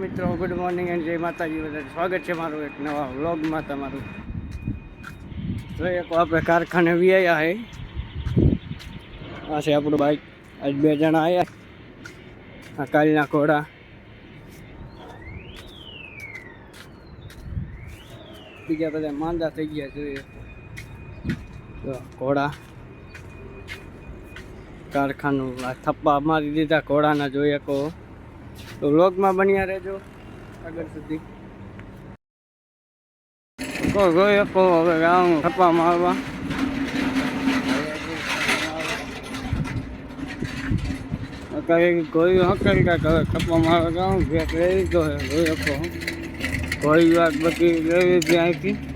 મિત્રો good morning and જય માતાજી બધા સ્વાગત છે મારું એક નવા વ્લોગમાં તમારું. જોઈએ તો આપણે કારખાને વી આવ્યા હે. આ છે આપણું બાઈક આજ બે જણા આવ્યા આ કાલના ઘોડા. બીજા બધા માંદા થઈ ગયા જોઈએ. તો ઘોડા. કારખાનું આ થપ્પા મારી દીધા ઘોડાના, જોઈએ કહો. તો વ્લોગમાં બન્યા રહેજો આગળ સુધી. કો ગયો, કો હવે ગામ થપ્પા મારવા કઈ કોઈ હકેલ કાંઈક હવે થપ્પા મારવા ગામ ભેટ લેવી ગયો કહો કોઈ વાત બધી લેવી અહીંથી.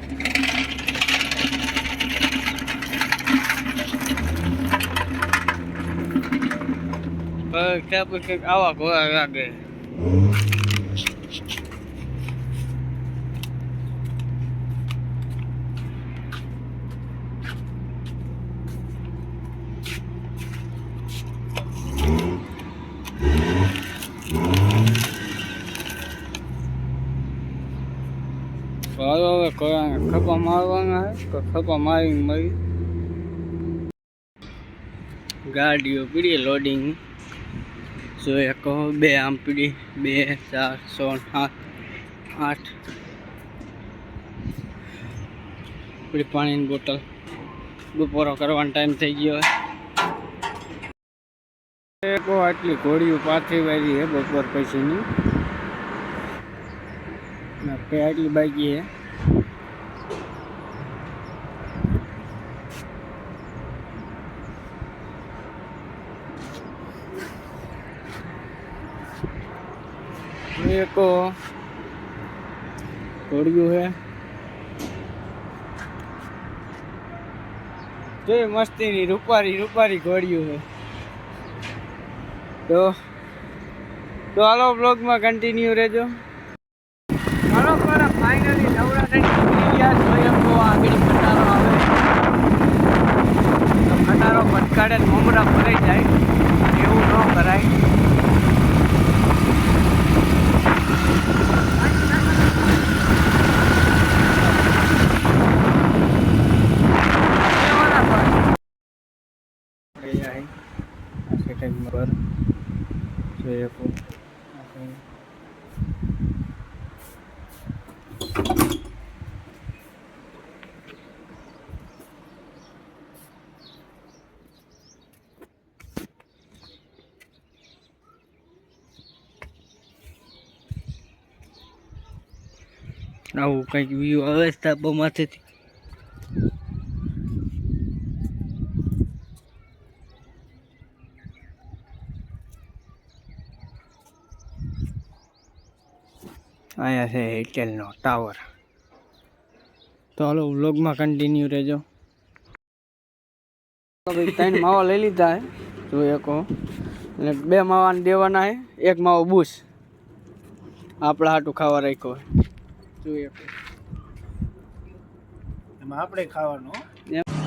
કંઈક આવા ઘોડા લાગે હાલો હવે ઘોડાને ખપા મારવાના હે તો ખપા મારીને મળી ગાડીઓ પીડી લોડિંગ જોઈએ એક બે આંપડી બે, ચાર સો સાત, આઠ. આપણી પાણીની બોટલ. બપોરો કરવાનો ટાઈમ થઈ ગયો હોય આટલી ઘોડીઓ પાથરી વાળી હે બપોર પછીની. આટલી બાકી હે? એક ઘોડિયું છે જોઈ મસ્તીની રૂપારી રૂપારી ઘોડિયું છે તો તો હાલો બ્લોગમાં કન્ટિન્યુ રહેજો હાલો પર ફાઇનલી નવરાત્રી નીકળી ગયા તો આગળ ખટારો આવે તો ખટારો ભટકાડે મમરા ભરાઈ જાય સેકન્ડ પર જોઈએ તો આપણે આવું કંઈક વ્યૂ આવે છે ધાબામાંથી અહીંયા છે હેટેલનો ટાવર. તો હાલો વ્લોગમાં કન્ટિન્યુ રહેજો. ત્રણ માવા લઈ લીધા હે. તો એક અને બે માવાને દેવાના હે. એક માવો બુશ. આપણા હાટું ખાવા રાખ્યો હે. જોઈએ એમાં આપણે ખાવાનું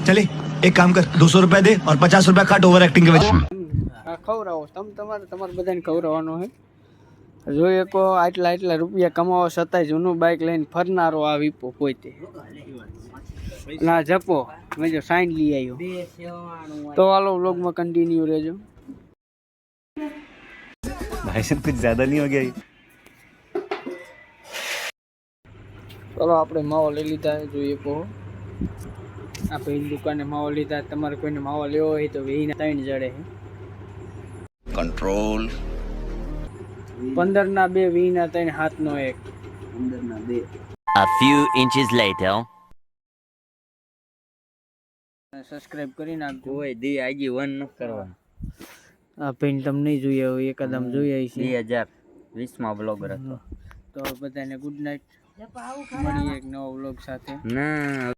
ચલે એક કામ કર દોસો રૂપિયા દે ઓર પચાસ રૂપિયા કાટ ઓવર એક્ટિંગ કે વચ્ચે ખવડાવો. તમે તમારે તમારે બધાને ખવડાવવાનો હોય જોઈએ કહો આટલા આટલા રૂપિયા કમાવો છતાંય જૂનું બાઇક લઈને ફરનારો આ વીપો પોતે ના જપો મેં જો સાઈન લઈ આવ્યો તો હાલો વ્લોગમાં કન્ટિન્યુ રહેજો भाई साहब कुछ ज्यादा नहीं हो गया ये? ચલો આપણે માવો લઈ લીધા છે, જોઈએ કહો આ ભાઈ દુકાને માવો લીધા તમારે કોઈને માવો લેવો હોય તો વેહીને ત્રણ જડે છે પંદર ના બે વીના હાથ નો એક. પંદરના બે. A few inches later. Subscribe કરી નાખજો. ઓય દી આજી વન ન કરવાનો. આ પિન તમને જોઈએ હોય એકદમ જોઈએ છે 2020 માં બ્લોગર હતો તો બધાને ગુડ નાઇટ મળીએ એક નવો બ્લોગ સાથે. ના.